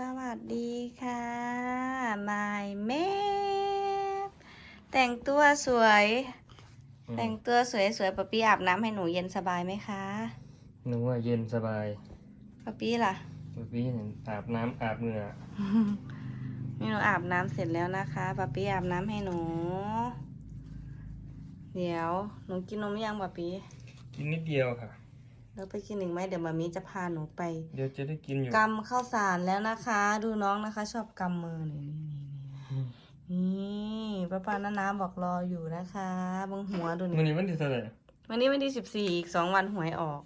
สวัสดีค่ะนายเมฟแต่งตัวสวย แต่งตัวสวยสวยๆปะปี้อาบน้ำให้หนูเย็นสบายไหมคะ หนูว่าเย็นสบายปะปี้ล่ะเมื่อกี้เห็นอาบน้ำอาบเหงื่อนี่หนูอาบน้ำเสร็จแล้วนะคะปะปี้อาบน้ำให้หนู เดี๋ยว หนูกินนมยังปะปี้กินนิดเดียวค่ะ เราไปกินหนึ่งไหมเดี๋ยวมามีจะพาหนูไปเดี๋ยวจะได้กินอยู่กำข้าวสารแล้วนะคะ ดูน้องนะคะ ชอบกำมือนี่นี่นี่นี่ป้าปานานาบอกรออยู่นะคะบังหัวดูวันนี่นี้วันที่เท่าไหร่วันนี้วันที่สิบสี่อีกสองวันหวยออก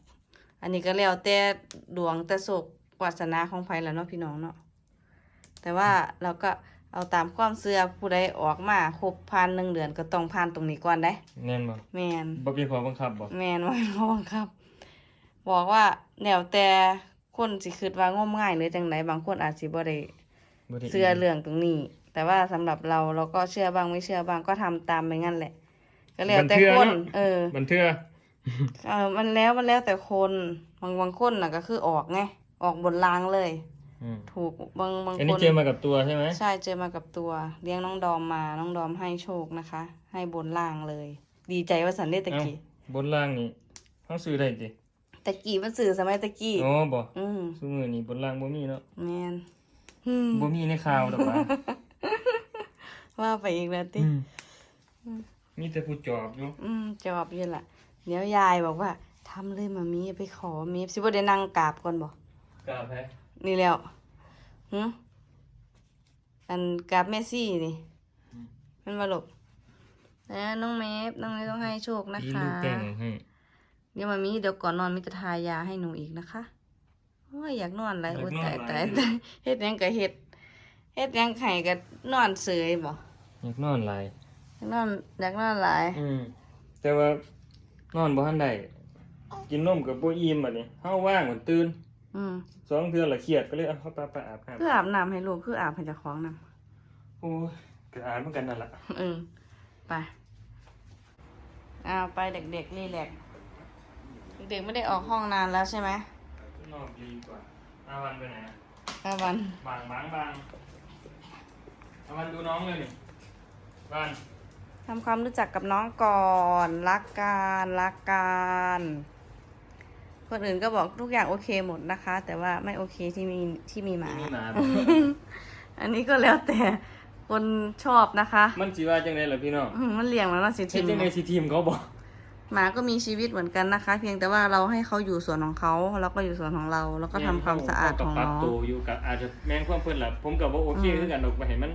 อันนี้ก็แล้วแต่ดวงแต่โศกวาสนาของไผแล้วเนาะพี่น้องเนาะแต่ว่าเราก็เอาตามความเสื่อผู้ใดออกมาครบพันหนึ่งเดือนก็ต้องผ่านตรงนี้ก่อนได้แน่นบ่แมนบ่มีขอบังคับบ่แมนว่าเขาบังคับ บอกว่าแนวแต่คนสิคิดว่างมง่ายหรือจังไดบางคนอาจสิบ่ได้บ่ได้เชื่อเรื่องตรงนี้ แต่ว่าสำหรับเราเราก็เชื่อบ้างไม่เชื่อบ้างก็ทำตามไปงั้นแหละ ก็แล้วแต่คน เออ บันเทื่อเออมันแล้วมันแล้วแต่คนบางบางคนน่ะก็คือออกไงออกบนรางเลย อืมถูกบางบางอันคนี้น เจอมากับตัวใช่ไหมใช่เจอมากับตัวเลี้ยงน้องดอมมาน้องดอมให้โชคนะคะ ให้บนล่างเลย ดีใจว่าสันได้ตะเอ้ากี้บนล่างนี่เฮาซื้อได้ติ ตะกี้มันสื่อสมัยตะกี้อ๋อบ่อืมซุมื้อนี้บนล่างบ่มีเนาะแมนอืมบ่มีในข่าวดอกว่าว่าไปอีกแล้วติอืมมีแต่ผู้จอบอยู่อืมจอบอยู่ล่ะเดี๋ยวยายบอกว่าทำเลยมามีไปขอมีสิบ่ได้นั่งกราบก่อนบอกกราบให้นี่แล้วหึอันกราบเมสซี่นี่มันมาหลบแล้วน้องเมฟน้องเมฟต้องให้โชคนะกินคะลูกแป้งให้ เดี๋ยวมามีเดี๋ยวก่อนนอนมีจะทายาให้หนูอีกนะคะโอ้ยอยากนอนอะไรโอ้ยตายตายตายเฮ็ดหยังก็เฮ็ดเฮ็ดหยังไข่ก็นอนเสยบ่อยากนอนหลายอยากนอนอยากนอนหลายอืมแต่ว่านอนบ่ทันได้กินนมกับบ่อิ่มบัดนี้เฮาว่างเหมือนตื่นอืมสองเทื่อละเครียดก็เลยเอาเข้าไปไปอาบน้คืออาบน้ำให้ลูกคืออาบให้เจ้าของน้ำโอ้ยก็อาบเหมือนกันนั่นแหละำเออไปเอาไปเด็กๆรีแลกซ์เด็กๆไม่ได้ออกห้องนานแล้วใช่ไหมนอกดีกว่าอาวันไปไหนอะอาวันบางบางบางอาวันดูน้องเลยนี่บ้านทำความรู้จักกับน้องก่อนรักกันรักกันคนอื่นก็บอกทุกอย่างโอเคหมดนะคะ แต่ว่าไม่โอเคที่มีที่มีหมาที่นี่หมา อันนี้ก็แล้วแต่คนชอบนะคะ มันสิว่าจังไดล่ะพี่น้องอืมมันเลี้ยงแล้วเนาะสิเฮ็ทิดมจังไดสิทีมเขาบอก หมาก็มีชีวิตเหมือนกันนะคะ เพียงแต่ว่าเราให้เขาอยู่ส่วนของเขาเราก็อยู่ส่วนของเรา แล้วก็ทำความสะอาดของเขก็ปรับน้อง ตัวอยู่กับอาจจะแม่งความเพิ่นล่ะผมก็บ่โอเคคือกันดอกไปเห็นมัน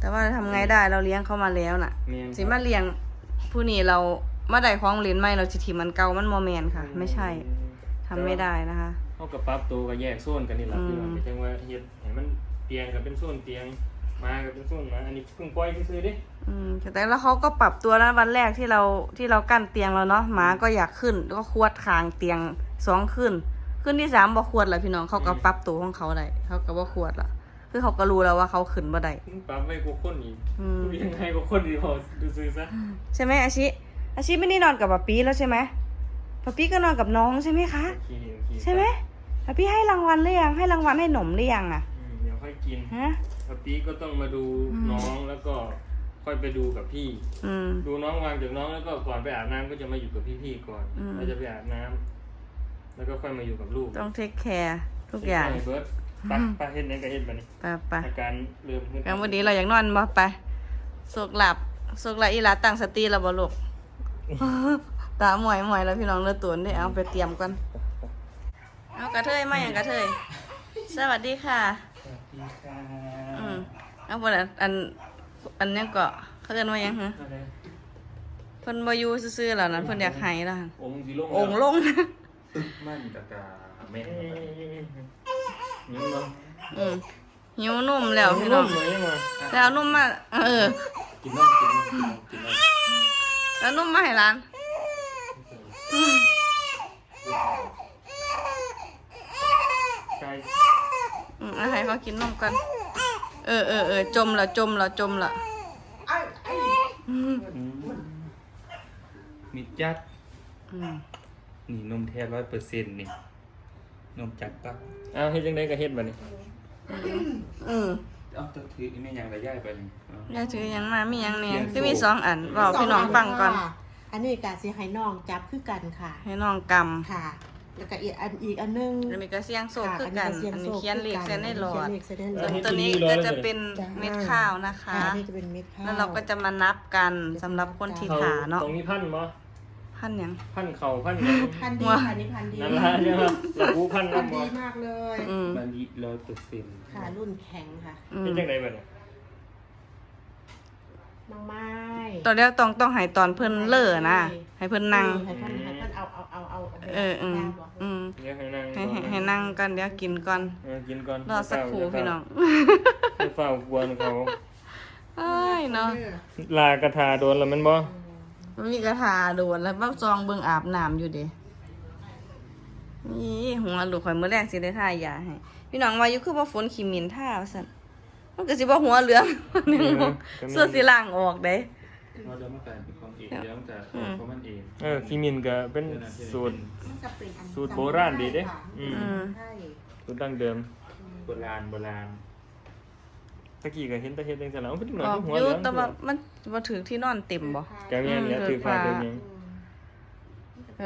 แต่ว่าทำไงได้เราเลี้ยงเขามาแล้วน่ะ แม่นสิมาเลี้ยงผู้นี้เรามาได้ของเล่นใหม่เราสิทิมมันเก่ามันโมแมนค่ะ ไม่ใช่ทำไม่ได้นะคะเฮาก็ปรับตัวก็แยกโซนกันนี่ล่ะพี่น้องอืมก็จังว่าเฮ็ดให้มันเตียงก็เป็นโซนเตียง มาก็เป็นโซนมาอันนี้เพิ่งปล่อยซื่อๆเด้อืมแต่แล้วเขาก็ปรับตัวแล้ววันแรกที่เราที่เรากั้นเตียงแล้วเนาะหมาก็อยากขึ้นก็ควดคางเตียงสองขึ้น ขึ้นที่สามบ่ควดละพี่น้องเขาก็ปรับตัวของเขาได้เขาก็บ่ควดละคือเขาก็รู้แล้วว่าเขาขึ้นบ่ได้มึงปรับไว้กูคนอีกอืมกูยังไงกูคนดีพอดูซื้อซะใช่ไหมอาชิอาชิไม่ได้นอนกับป๊าปี้แล้วใช่ไหมป๊าปี้ก็นอนกับน้องใช่ไหมคะโอเคโอเคใช่ไหมป๊าปี้ให้รางวัลหรือยังให้รางวัลให้หนมหรือยังอะ กินฮะปกติก็ต้องมาดูอืมน้องแล้วก็ค่อยไปดูกับพี่ อืม ดูน้องวางจากน้องแล้วก็ก่อนไปอาบน้ำก็จะมาอยู่กับพี่ๆก่อนอืมเราจะไปอาบน้ำแล้วก็ค่อยมาอยู่กับลูกต้องเทคแคร์ทุกอย่างเบิร์ดปักปะเห็นยังก็เห็นมานี่ไปไปอาการเริ่มขึ้น งั้นวันนี้เราอยากนอนบ่ไปสุกหลับสุกหลับอีหลาตั้งสติแล้วบ่ลูก ตาหมวยหมวยแล้วพี่น้องเลือตัวนี่เอาไปเตรียมกัน เอากระเทยมาอย่างกระเทย สวัสดีค่ะสวัสดีค่ะ อืมเอาคนอัน อันอันเนี้ยก็เขาเอิ้นว่าหยังฮะอะไรเพิ่นบ่อยู่ซื่อๆแล้วนั้นเพิ่นอยากให้แล้วหั่นองค์สีลงองค์ลงมันกะกาแม่นี่มั้งอืมหิวนุ่มแล้วพี่น้นุ่องมเลยมาแต่เอานุ่มมา เออ กินน้ำกินน้ำกินน้ำกินน้ำแล้วนุ่มมาให้ร้าน ใช่ อืมเอาให้เขากินนมกัน เออเออเออจมละจมละจมละอืมมีจัดอืมนี่นมแท้ร้อยเปอร์เซ็นต์นี่ นมจัดปะอ้าวเฮ็ดจังไดก็เฮ็ดบัดนี้เออเอาตัวถือนี่ยังระย่ายไปนี่เอายายถือหยังมามีหยังเนี่ยเขียนคือมีสองอันบอกพี่น้องฟังก่อนค่ะอันนี้กะสิให้น้องจับคือกันค่ะ ให้น้องกค่ะ แล้วก็อีกอันอีกอันหนึงำอันนี้ก็เสียงโซกค่ะคือกันสีงอันโซนี้เขียนเลขคือกัเส้นในหลอดเขียนเลขเส้นในหลส่อวนดตัวนี้ก็จะเป็นเม็ดข้าวนะคะค่ะนี่จะเป็นเม็ดข้าวแล้วเราก็จะมานับกันสำหรับคนที่ขาเนาะตรงนี้พันบ่พันหยังพันเข่าพันหยังพันดีว้าค่ะนี่พันดีนั่นละใช่ไหมเรารู้พันพันนำบ่ดีมากเลยอืมบาลีร้อยเปอร์เซ็นต์ค่ะรุ่นแข็งค่ะอืมเป็นจังไดบัดนี้ น้องไม้ตอนเดียวต้องต้องให้ตอนเพิ่นเล่อนะให้เพิ่นนั่งเออให้เพิ่นให้เพิ่นเอาเอาเอาเอาาเอออืมยาวบ่อืมเดี๋ยวให้นั่งให้ก่อนให้ให้นั่งกันเดี๋ยวกินก่อนเออกินก่อนรอสักครู่พี่น้องไปเฝ้ากวนเขาเอ้ยเนาะลากระทาโดนแล้วแมันบ่มันมีกระทาโดนแล้วบักซองเบิ่งอาบน้ำอยู่เด้นี่หัวลูกข่อยมื้อแรกสิได้ทายาให้พี่น้องว่าอยู่คือบ่ฝนขี้หมินท่าว่าซั่น มันก็สิบ่หัวเหลืองนึงเสื้อสิล้างออกเด้เราจะต้องการเป็นของเองเดี๋ยวต้องการของมันเองเออขี้มินก็เป็นสูตรมันจะเป็นอันสูตรโบราณดีเด้อืมอืมใช่สูตรดั้งเดิมโบราณโบราณตะกี้ก็เห็นแตะเฮ็ดจังซั่นแล้วมันเป็นหน่ออยอกหัวอเหยู่ลืองแต่ว่ามันบ่ถึงที่นอนเต็มบ่แกแม่นแล้วถือผ้าถือหยัง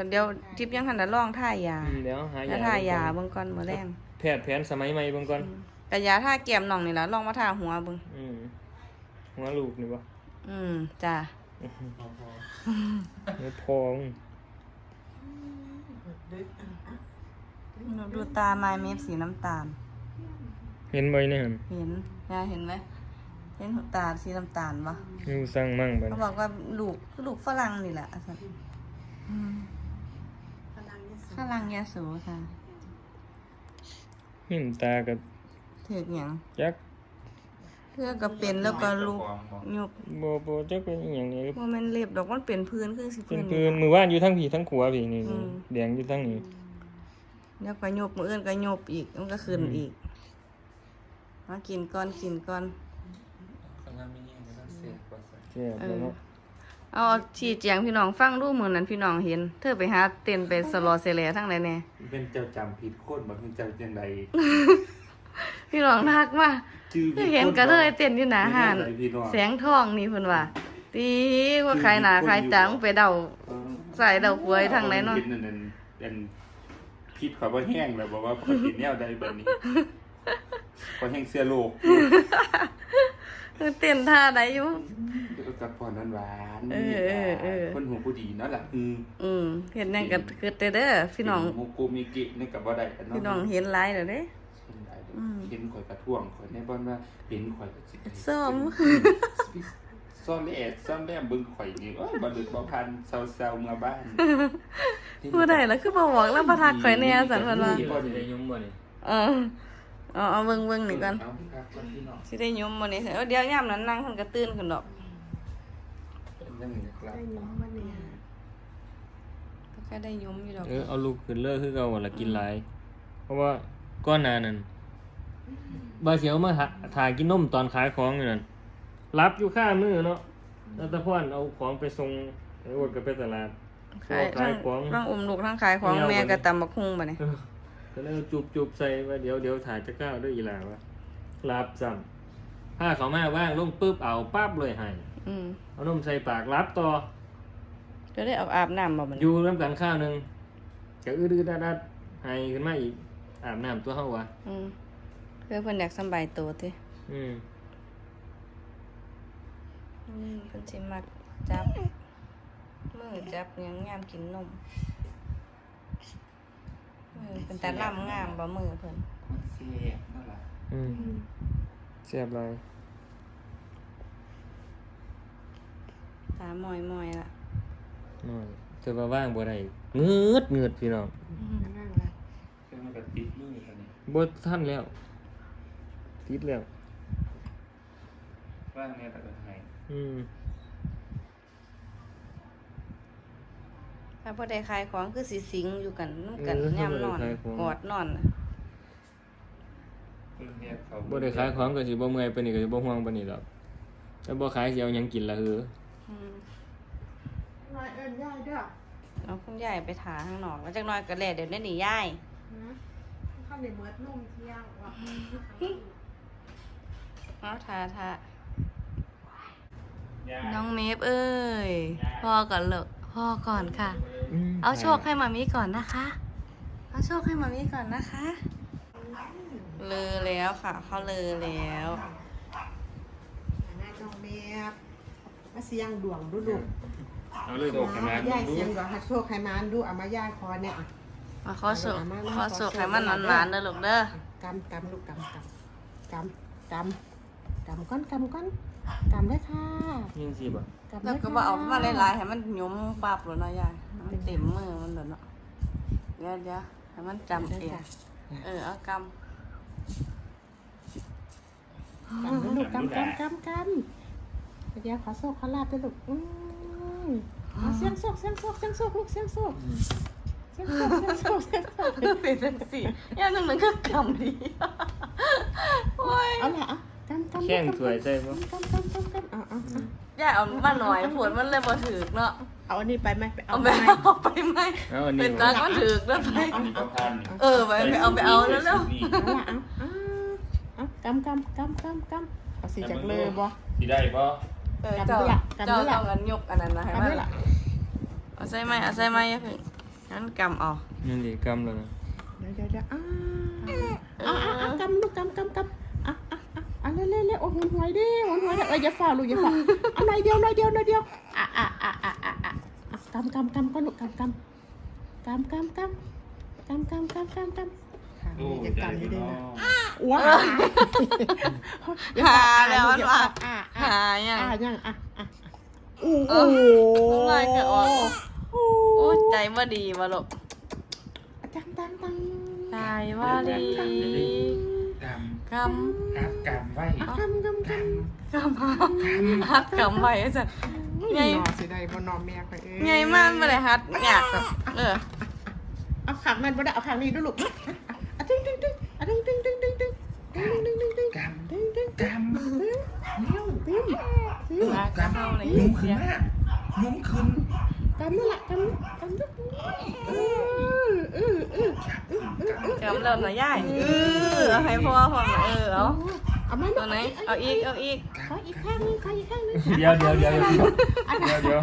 เดี๋ยวทิพย์ยังหันน่ะลองท่ายาอืมเดี๋ยวหาแล้วยาท่ายาเบิ่งก่อนมื้อแรงแพทย์แผนสมัยใหม่เบิ่งก่อน กะยาท่าแก้มน้องนี่ล่ะลองมาท่าหัวเบิ่งอืมหัวลูกนี่บ่อืมจ้าพอพอหัวพองดูตาไม้เมฟสีน้ำตาล เห็นบ่เนี่ยหั่นเห็นยายเห็นไหมเห็นตาสีน้ำตาลปะอยู่สั่งมั่งบัดเขานี้บอกว่าลูกลูกฝรั่งนี่แหละอาจารย์อืมพลังเนี่ยสูงฝรั่งยาสูค่ะหิมตาก็ ถือกหยังจักเพื่อก็เป็นแล้วก็ลูกยุบบ่บ่จักเป็นอีหยังนี่ว่ามันเล็บดอกมันเป็นพื้นคือสิเป็พื้นนพื้นมือว่านอยู่ทั้งผีทั้งขวาผีนี่อืม แดงอยู่ทั้งนี้แล้วก็ยุบมืออื่นก็ยุบอีกมันก็ขึ้นอืมอีกมากินก่อนกินก่อนข้างหน้าไม่แย่งก็ต้องเสียกว่าสักแซ่บแล้วเนาะเอาชี้แจงพี่น้องฟังดูมือนั้นพี่น้องเห็น เธอไปหาเต้นไปสลอเซเลทั้งไหนแน่เป็นเจ้าจำผิดโคตรบ่คือเจ้าจังใด พี่น้องทักมาชื่อเธอเห็นก็เลยเต้นอยู่หนาหานพี่น้องแสงทองนี่เพิ่นว่าตีว่าใครหนาใครจังไปเดาใส่เดาควยทางไหนเนาะผิดนั่นนั่นเป็นผิดขอยบ่แห้งแบบบอกว่าปกติแนวใดแบบนี้ขอยแห้งเสื้อโลกคือเต้นท่าใดอยู่กับพรหวานๆเออเออเออคนหูผู้ดีเนาะล่ะอืมอืมเห็นหยังก็คือเด้อพี่น้องโมโกมิกินี่กับบ่ได้กันเนาะพี่น้องเห็นหลายแล้วเด้เห็นได้เด้ออืม เห็นข่อยกระท่วงข่อยในบ่อนว่าเห็นข่อยก็สิได้ส้มซ่อนแอบซ่อนแอบเบิ่งข่อยนี่โอ้ยบ่ลึกบ่พันเซาๆเมื่อบ้านผู้ใดล่ะคือบ่บอกแล้วบ่ทักข่อยแน่สันเพิ่นว่าคิดว่าสิได้ยุ่มบ่นี่เออเอาเอาเบิ่งเบิ่งนี่ก่อนเอาครับก่อนพี่น้องสิได้ยมบ่นี่เดี๋ยวยามนั้นนั่งเพิ่นก็ตื่นขึ้นดอกเป็นจังนี้ครับได้ย้อมมาเนี่ยก็ได้ยมอยู่ดอกเออเอาลูกขึ้นเลิกคือเก่าหั่นล่ะกินหลายเพราะว่าก้อนหน้านั้น บาเสียวมาหาถ่ายกินนมตอนขายของอยู่นั่นรับอยู่ข้ามือเนาะแล้วตะพอนเอาของไปส่งไอ้อวดก็ไปตลาดขายขายของทั้งอุ้มลูกทั้งขายของแนวแม่บ่นี่ก็ตำบักหุ่งบัดนี้เออก็เลยเอาจุบๆใส่ว่าเดี๋ยวเดี๋ยวถ่ายจะก้าวด้วยอีหลาวะรับซ้ำถ้าเขามาว่างลงปุ๊บเอาปั๊บเลยให้อืมเอานมใส่ปากรับต่อจะได้เอาอาบน้ำบ่บัดอนี้ยู่ร่วมกันข้าวหนึ่งจะอื้อดื้อดัดดัดให้ขึ้นมาอีกอาบน้ำตัวเฮาวะอืมเพื่อเพิ่นอยากสำบายตัวติอืมอืมเพิ่นสิมักจับมือจับหยังยามกินนมมือเป็นตาล่ำงามบ่มือเพิ่นมันเสียนั่นล่ะอืมเสียบเลยตาหมอยๆล่ะหน่อยจะมาว่างบ่ได้เงือดเงือดพี่น้องนั่งละเครื่องมันก็ติดมือกันนี่ บ่ท่านแล้ว ติดแล้วว่างเนี่ยแต่ก็ให้อืมถ้าบ่ได้ขายของคือสิสิงอยู่กันนํกันยามนอนกอดนอนน่ะเพิ่นเนี่ยเขาบ่ได้ขายของก็สิบ่เมื่อยปานนี้ก็สิบ่ห่วงปานนี้ดอกแต่บ่ขายสิเอาหยังกินล่ะเฮ้ออืมน้อยเอิญยายด้วยเอาคุณยายไปถาข้างนอกแล้วจักหน่อยก็แลเดี๋ยวนี้นี่ยายนะข้าวในเมือดนุ่มเที่ยงว่ะ เอาทาทาน้องเนฟเอ้ยพ่อก่อนเลยพ่อก่อนค่ะ เอาโชคให้มามีก่อนนะคะ เอาโชคให้มามีก่อนนะคะ เลอแล้วค่ะเขาเลอแล้วหน้าจองเมียบมาเสียงดวงดูดูเอาเลยบอกกันนะย่ายเสียงดวงฮัดโชคให้มานดูเอามาย่ายคอเนี่ยอะมาขอโศกขอโศกให้มันหวานๆเด้อลูกเด้อกำกำลูกกำกำกำกำ กำก้อนกำก้อนกำได้ค่ะยังสิบ่กำแล้วได้ก็ค่ะบ่เอามาหลายๆให้มันหยุมปับหรือเนาะยายให้มันเต็มมือมันเด้อเนาะเดี๋ยวเดี๋ยวให้มันจำได้เองค่ะเออเอากกำได้ลูกกำกำกำกำเดี๋ยวขอโชคขอลาบด้วยลูกอืมเอาเสียงโชคเสียงโชคเสียงโชคลูกเสียงโชคเสียงโชคเสียงโชคเสียงโชคำเป็นจังซี่ย่านึงมันก็กำดีโอ้ยเอาละอะกำกำ แข้งถวยใช่บ่กำกำกำกำเอาเอาเอาย่าเอามาหน่อยผลมันเลยบ่ถึกเนาะเอาอันนี้ไปไหมไปเอาเอาไหไปมเอาไปไหมเอาอันนี้เป็นบ่ตาก็ถึกแล้วไปประพันธ์เออไปไปเอาไปเอาแล้วแล้วเอาละเอาเอาเอากำกำกำกำกำเอาสีจากเลยบ่สิได้บ่เออเจ้าเจ้าต้องกันยกอันนั้นนะให้กำมันด้วยล่ะเอาใส่ไหมเอาใส่ไหมอย่าเพิ่งงั้นกำเอานี่ดิกำแล้วนะเดี๋ยวเดี๋ยวเดี๋ยวอ้าเอาเอาเอากำลูกกำกำกำอะอะอะอะ เร็วเร็วเร็วโอ้หุ่นหวยดิหุ่นหวยดิเอ้ยอย่าฝ่าลูกอย่าฝ่าเอาหน่อยเดียวหน่อยเดียวหน่อยเดียวอะอะอะอะอะอะอะกำกำกำก็ลูกกำกำกำกำกำกำกำกำกำกำค่ะโอ้นี่จะได้กำอยู่บ่ด้วยเนาะนะว้าหาแล้วมันว่าอะหายังอะยังอะอะโอ้เอโหอน้ำลายก็ออกโอ้โอ้ใจบ่ดีบ่ลูกตังตังตังใจบ่ดี กกำครับกำไว้อะกำกำกำำกำฮัดกำไว้จ้ะไงนอนสิได้บ่นอนแม่ข่อยเอ้ยไงมันบ่ได้ฮัดยากแบบเออเอาขางนั้นบ่ได้เอาขางนี้ด้วยลูกอะอะตึ้งตึ้งตึ้งอะตึ้งตึ้งตึ้งตึ้งตึ้งตึ้งตึ้งตึ้งตึ้งกำตึ้งตึ้งกำตึ้งตึ้งตึ้งตึ้งมากำเอาเลยยุ้มขึ้นมายุ้มขึ้นกำนั่นแหละกำกำตึ้ง เออเออเออกำแล้วนะยายเออเอาให้พ่อพ่อเออเอาเอามาตัวไหนเอาอีกเอาอีกขออีกข้างนึงขออีกข้างนึงเดี๋ยวเดี๋ยวเดี๋ยวเดี๋ยวเดี๋ยวเดี๋ยว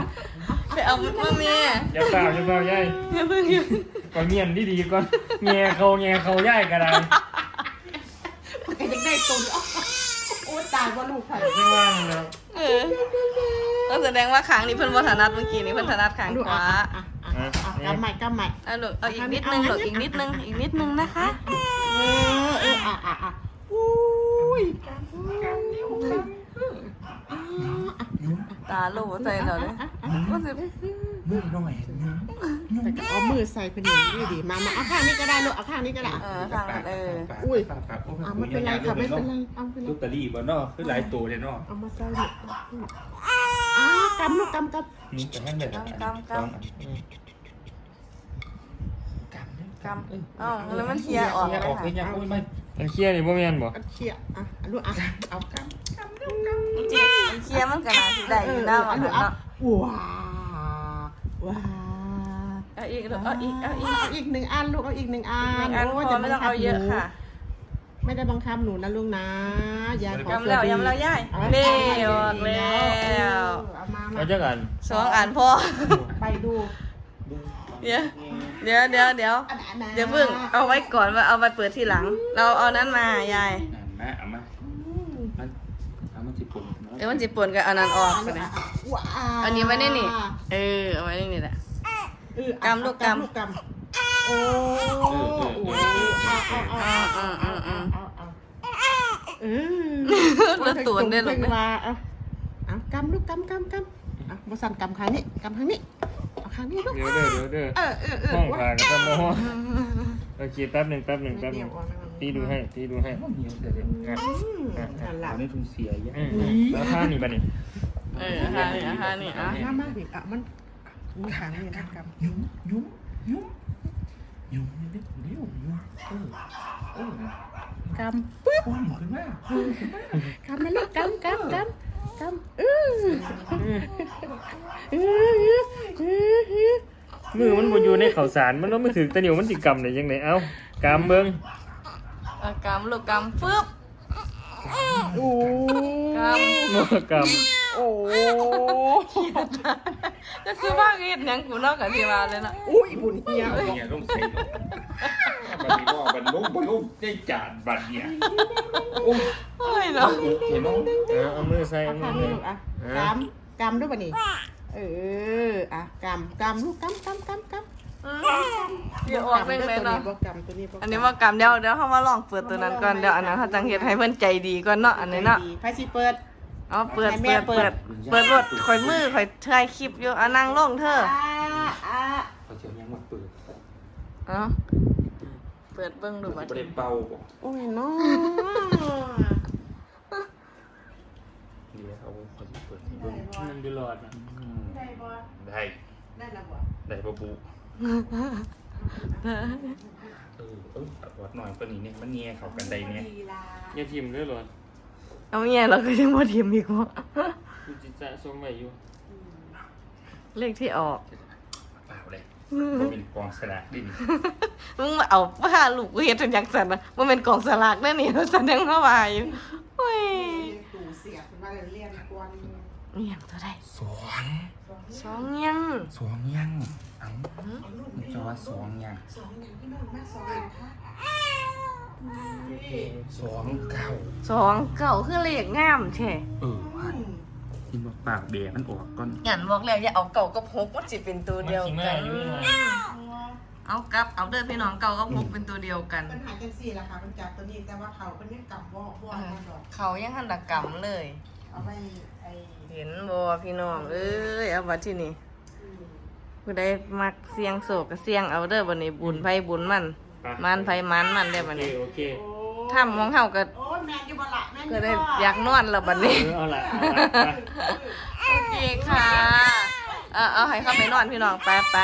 ไปเอามาแม่อย่าเปล่าอย่าเปล่ายายอย่าเพิ่งอย่าก่อนเมียนดีๆก่อนแง่เขาแง่เขาย่ายก็ได้ไอ้เด็กได้ตัวนี้โอ้ตายว่าลูกข่อยข้างล่างแล้วเออก็แสดงว่าขางนี้เพิ่นบ่ถนัดเมื่อกี้นี้เพิ่นถนัดขางลูกขวา อะอะอะอะกำใหม่กำใหม่เอาลูกเอาอีกนิดนึงลูกอีกนิดนึงอีกนิดนึงนะคะเออเอออะอะอะอุ้ยกำกำนิ้วกำยุ้มตาลูกใส่เราเลยว่าสิ มือหน่อยยุ้มยุ้มแต่ก็เอามือใส่พอดีดีดีมามาเอาข้างนี้ก็ได้ลูกเอาข้างนี้ก็ได้ เออทางนั้นเอออุ้ยปากปากโอะไม่เป็นไรค่ะไม่เป็นไรเอาไปเลลูยกตะลี่บ่เนาะคือหลายตัวเลยเนาะเอามาใส่ลูกอ่ากำลูกกำกำนี่แต่ให้เลยอันสองอันอืมกำกำเอ้าแล้วมันเคลียร์ออกเคลียร์ออกเลเลยยค่ะยังโอ้ยไม่มันเคลียร์นี่บ่แม่นบ่อันเชี่ยอะลูกอะเอากำกำลูกกำจริงๆมันเคลียร์มันก็น่าสิได้อยู่แล้วอันนั้นเนาะว้า ว้าเอาอีกลูกเอาอีกเอาอีกเอาอีกหนึ่งอันลูกเอาอีกหนึ่งอันอีกอันพอไม่ต้องเอาเยอะค่ะไม่ได้บังคับหนูนะลูกนะยายขอยำแล้วยำแล้วย่ายเร็วออกแล้วเอามามาเอาจักอันสองอันพอไปดูเดี๋ยวเดี๋ยวเดี๋ยวเดี๋ยวอันไหนนะเดี๋ยวเพิ่งเอาไว้ก่อนว่าเอาไปเปิดทีหลัง เราเอานั้นมายายอะมาเอามา อืม มันเอามันสิปุ่น เดี๋ยวมันจะป่นกับเอานั้นออกไปเลยว้าอันนี้ไว้ในนี่ เออเอาไว้ในนี่แหละ เออกำลูกกำลูกกำโอ้โหเอาเอาเอาอืมอืมอืมอืมเอาเอาเออแล้วตูนได้หรอกเพิ่งเนี่ยมาเอาเอากำลูกกำกำกำเอาบสันกำข้างนี้กำข้างนี้เอาข้างนี้ลูกเดี๋ยวเด้อเดี๋ยวเด้อเออเออเออห้องผ่ากับตะโมโอเคแป๊บหนึงแป๊บหนึงแป๊บหเดี๋นึยวงเอานะ ตีดูให้ตีดูให้มันเหนียวแต่เด็กอะอืมนั่นแหละเอาในทุ่งเสียเยอะอืมแล้วท่านี่บัดนี้เออฮะนี่ฮะนี่อะมามาดิอะมันมีขางนี่นะกำยุ้มยุ้มยุ้มยุ้มเด็กเดียวยุ้มเออเออกำปึ๊บคว่ำขึ้นมากำนะลูกกำกำกำกำเออเออเออเออมือมันบ่อยู่ในข้าวสารมันต้องไม่ถึงตะเหนียวมันสิกำได้จังไดเอ้ากำเบิ่งเอากำลูกกำปึ๊บเโอ้กำหม้อกรรมโอ้จะซื้อว่าเฮ็ดหยังกูเนาะก็สิว่าเลยเนาะอุ้ยบุญเฮียเนี่ยต้องใส่ลงบัดนี้ว่าบัดลุ่มบัดลุ่มได้จานบัดเนี่ยโอ้ยโอ้ยเนาะเห็นน้องเอาเอามือใส่เอามืทาองใส่ นี้ลูกอะกำกำด้วยป่ะนี่เอออะกำกำลูกกำกำกำกำ เดี๋ยวออกเรื่องเลยเนาะบ่กำตัวนี้บ่กำอันนี้ว่ากำเดี๋ยวเดี๋ยวเฮามาลองเปิดตัวนั้นก่อนเดี๋ยวอันนั้นเฮาจังเฮ็ดให้เพิ่นใจดีก่อนเนาะอันนี้เนาะไผสิเปิดเอาเปิดให้แม่เปิดเปิเปิด ดเปิดรถข่อยมือข่อยถ่ายคลิปอยู่อะนั่งลงเธออ่าอ่าเขาจะยังมาเปิดเอ้าเปิดเบิ่งดูบัดประเด็นเป่าบ่โอ้ยน้อเดี๋ยวเอาเขาจะเปิดให้เบิ่งมันอยู่หลอดนะอืมได้บ่ได้ได้แล้วบ่ได้ปะปู เออเออเอาวัดหน่อยปะนี่เนี่ยมันเงียเขากันได้เนี่ยดีละอย่าทิมด้อหลอเอาเมียเราก็ยังบ่ทีมอีกว่ากูจิสะสมไว้อยู่เลขที่ออก เปล่าเลยมันเป็นกองสลากดินมึงมาเอาผ้าลูกกูเฮ็ดเป็นจังซั่นนะมันเป็นกองสลากแน่นี่แสดงว่าว่าอยู่โอ้ยตู่เสียบขึ้นมาเลยเรียนกวนเงียตัวใดสอง สองยังสองยังเอ้ามันจะว่าสองยังสองอย่างพี่น้องมาสองอย่างค่ะสองเก้าสองเก่าคือเลขงามแท้เออว่ากินบอกปากเบียมันออกก่อนงั้นบอกแล้วอย่าเอาเก่ากับหกมันสิเป็นตัวเดียวมันสิกัมานอยู่ไงเอากลับเอาเด้อพี่น้องเก่ากับหกเป็นตัวเดียวกันปัญหาจังสี่ล่ะค่ะมันจับตัวนี้แต่ว่าเขาเป็นยังกำบ่บ่นั่นดอกเขายังหันตะกรรมเลย เอาไปไอ้เห็นบ่พี่น้องเอ้ยเอาบัดที่นี่ผู้ใดมักเสียงโศกก็เสียงเอาเด้อบัดนี้บุญไผบุญมันไปมันไผมันมันได้อโอบัดเคนี้โอเคถ้ามองเฮาก็โอ้ยแมนอยู่บ่ละแมนอก็ยู่ได้บ่อยากนอนแล้วบัดนี้เออเอาละเอาละไป โอเคค่ะ เอาเอาให้เข้าไปนอนพี่น้องไปไป